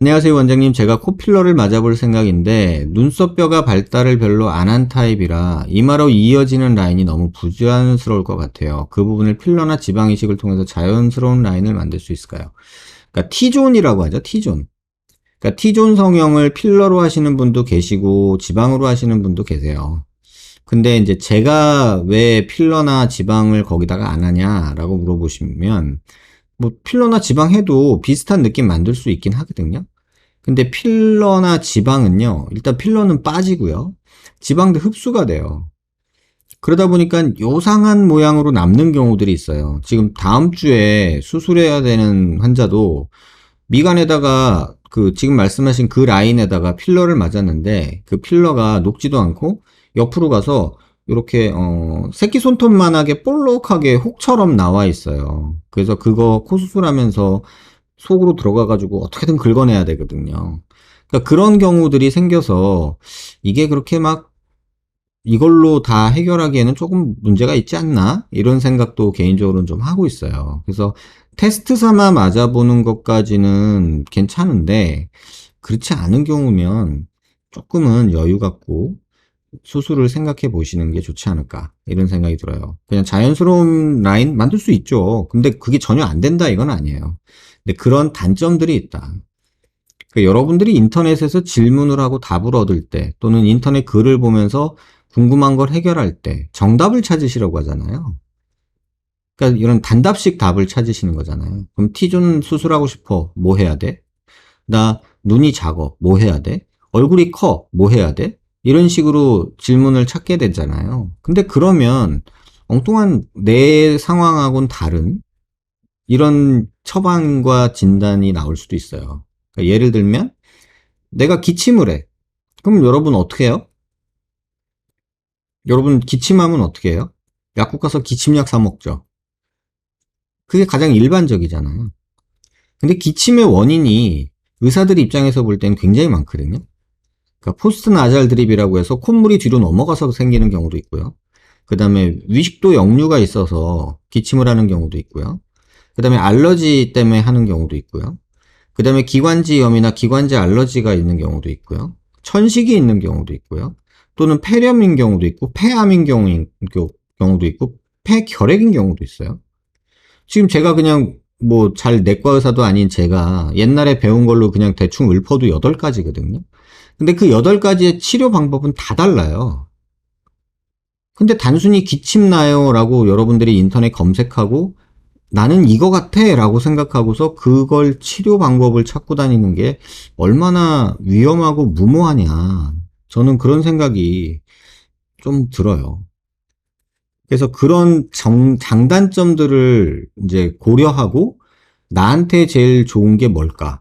안녕하세요 원장님. 제가 코필러를 맞아볼 생각인데 눈썹뼈가 발달을 별로 안 한 타입이라 이마로 이어지는 라인이 너무 부자연스러울 것 같아요. 그 부분을 필러나 지방 이식을 통해서 자연스러운 라인을 만들 수 있을까요? 그러니까 T존이라고 하죠 T존. 그러니까 T존 성형을 필러로 하시는 분도 계시고 지방으로 하시는 분도 계세요. 근데 이제 제가 왜 필러나 지방을 거기다가 안 하냐라고 물어보시면 뭐 필러나 지방 해도 비슷한 느낌 만들 수 있긴 하거든요. 근데 필러나 지방은요, 일단 필러는 빠지고요. 지방도 흡수가 돼요. 그러다 보니까 요상한 모양으로 남는 경우들이 있어요. 지금 다음 주에 수술해야 되는 환자도 미간에다가 그 지금 말씀하신 그 라인에다가 필러를 맞았는데 그 필러가 녹지도 않고 옆으로 가서 이렇게 어 새끼 손톱만하게 볼록하게 혹처럼 나와 있어요. 그래서 그거 코 수술하면서 속으로 들어가가지고 어떻게든 긁어내야 되거든요. 그러니까 그런 경우들이 생겨서 이게 그렇게 막 이걸로 다 해결하기에는 조금 문제가 있지 않나? 이런 생각도 개인적으로는 좀 하고 있어요. 그래서 테스트 삼아 맞아보는 것까지는 괜찮은데, 그렇지 않은 경우면 조금은 여유 갖고 수술을 생각해 보시는 게 좋지 않을까 이런 생각이 들어요. 그냥 자연스러운 라인 만들 수 있죠. 근데 그게 전혀 안 된다 이건 아니에요. 근데 그런 단점들이 있다. 그러니까 여러분들이 인터넷에서 질문을 하고 답을 얻을 때 또는 인터넷 글을 보면서 궁금한 걸 해결할 때 정답을 찾으시라고 하잖아요. 그러니까 이런 단답식 답을 찾으시는 거잖아요. 그럼 T존 수술하고 싶어. 뭐 해야 돼? 나 눈이 작어. 뭐 해야 돼? 얼굴이 커. 뭐 해야 돼? 이런 식으로 질문을 찾게 되잖아요. 근데 그러면 엉뚱한 내 상황하고는 다른 이런 처방과 진단이 나올 수도 있어요. 그러니까 예를 들면 내가 기침을 해. 그럼 여러분 어떻게 해요? 여러분 기침하면 어떻게 해요? 약국 가서 기침약 사 먹죠. 그게 가장 일반적이잖아요. 근데 기침의 원인이 의사들 입장에서 볼 때는 굉장히 많거든요. 그러니까 포스트 나잘 드립이라고 해서 콧물이 뒤로 넘어가서 생기는 경우도 있고요. 그 다음에 위식도 역류가 있어서 기침을 하는 경우도 있고요. 그 다음에 알러지 때문에 하는 경우도 있고요. 그 다음에 기관지염이나 기관지 알러지가 있는 경우도 있고요. 천식이 있는 경우도 있고요. 또는 폐렴인 경우도 있고, 폐암인 경우, 경우도 있고, 폐결핵인 경우도 있어요. 지금 제가 그냥 뭐 잘 내과 의사도 아닌 제가 옛날에 배운 걸로 그냥 대충 읊어도 8가지거든요. 근데 그 8가지의 치료 방법은 다 달라요. 근데 단순히 기침 나요 라고 여러분들이 인터넷 검색하고 나는 이거 같아 라고 생각하고서 그걸 치료 방법을 찾고 다니는 게 얼마나 위험하고 무모하냐. 저는 그런 생각이 좀 들어요. 그래서 그런 정, 장단점들을 이제 고려하고 나한테 제일 좋은 게 뭘까에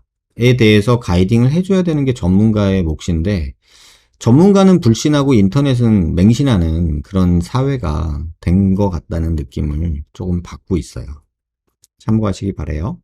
대해서 가이딩을 해줘야 되는 게 전문가의 몫인데 전문가는 불신하고 인터넷은 맹신하는 그런 사회가 된 것 같다는 느낌을 조금 받고 있어요. 참고하시기 바래요.